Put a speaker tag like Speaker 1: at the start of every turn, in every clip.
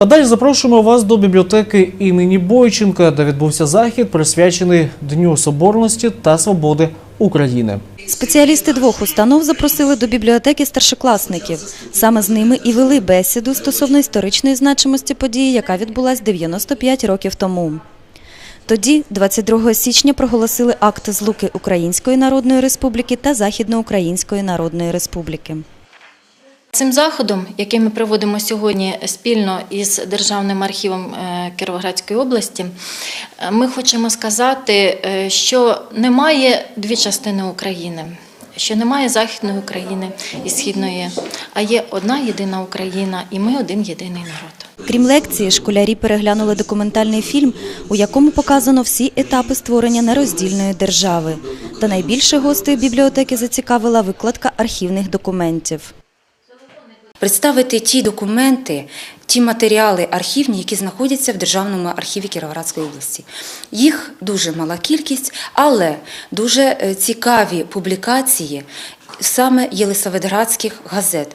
Speaker 1: А далі запрошуємо вас до бібліотеки імені Бойченка, де відбувся захід, присвячений Дню Соборності та Свободи України.
Speaker 2: Спеціалісти двох установ запросили до бібліотеки старшокласників. Саме з ними і вели бесіду стосовно історичної значимості події, яка відбулась 95 років тому. Тоді, 22 січня, проголосили акт злуки Української Народної Республіки та Західноукраїнської Народної Республіки.
Speaker 3: Цим заходом, який ми проводимо сьогодні спільно із Державним архівом е, Кіровоградської області, е, ми хочемо сказати, е, що немає дві частини України, що немає Західної України і Східної, а є одна єдина Україна, і ми один єдиний народ.
Speaker 2: Крім лекції, школярі переглянули документальний фільм, у якому показано всі етапи створення нероздільної держави. Та найбільше гостей бібліотеки зацікавила викладка архівних документів.
Speaker 4: Представити ті документи, ті матеріали архівні, які знаходяться в Державному архіві Кіровоградської області. Їх дуже мала кількість, але дуже е, цікаві публікації саме єлисаветградських газет.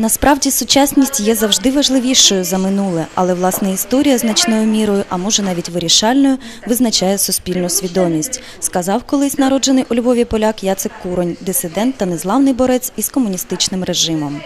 Speaker 2: Насправді сучасність є завжди важливішою за минуле, але власне історія значною мірою, а може навіть вирішальною, визначає суспільну свідомість, сказав колись народжений у Львові поляк Яцек Куронь, дисидент та незламний борець із комуністичним режимом.